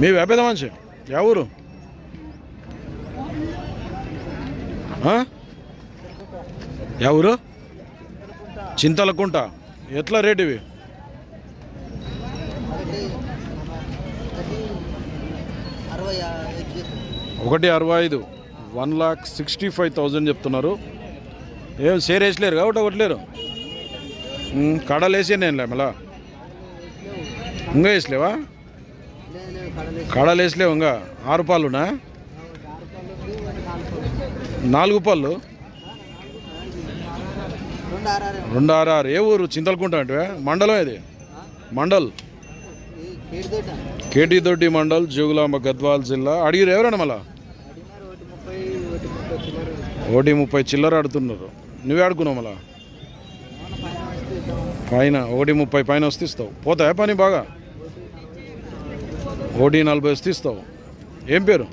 మీ వ్యాపేద మనిషి యా ఊరు. యా ఊరు? చింతలకుంట. ఎట్లా రేట్ ఇవి? ఒకటి అరవై ఐదు. One lakh sixty five thousand చెప్తున్నారు. ఏం షేర్ వేసలేరు కాబట్టి లేరు కడలు వేసి నేను లేమలా ఇంకా వేసలేవా? లేదు ఇంకా ఆరు పాలునా? నాలుగు పళ్ళు రెండు ఆరు ఆరు ఏ ఊరు? చింతలకుంట అంటే మండలం ఇది మండల్. కేటీ దొడ్డి మండల్ జోగులాంబ గద్వాల్ జిల్లా. అడిగిరు ఎవరన్నా మళ్ళా? ఒకటి ముప్పై చిల్లర ఆడుతున్నారు నువ్వే ఆడుకున్నావు మళ్ళా? పైన. పైన ఒకటి ముప్పై పైన వస్తే ఇస్తావు. పోతాయా పని బాగా? ఓడి నలభై వస్తే తీస్తావు ఏం పేరు?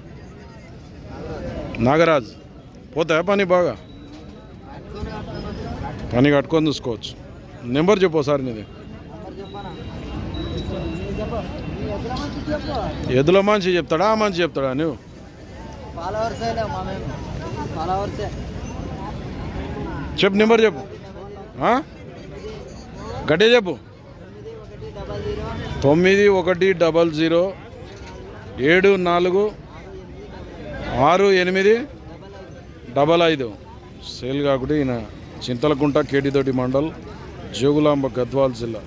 నాగరాజ్. పోతాయా పని బాగా? పని కట్టుకొని చూసుకోవచ్చు. నెంబర్ చెప్పు సార్ నీది. ఎదుల మంచి చెప్తాడా? ఆ మంచి చెప్తాడా నువ్వు చెప్పు నెంబర్ చెప్పు. గడ్డే చెప్పు. తొమ్మిది ఒకటి డబల్ జీరో తొమ్మిది ఒకటి డబల్ జీరో ఏడు నాలుగు ఆరు ఎనిమిది డబల్ ఐదు. సేల్ కాకుండా ఈయన చింతలకుంట కేటితోటి మండల్ జోగులాంబ గద్వాల్ జిల్లా.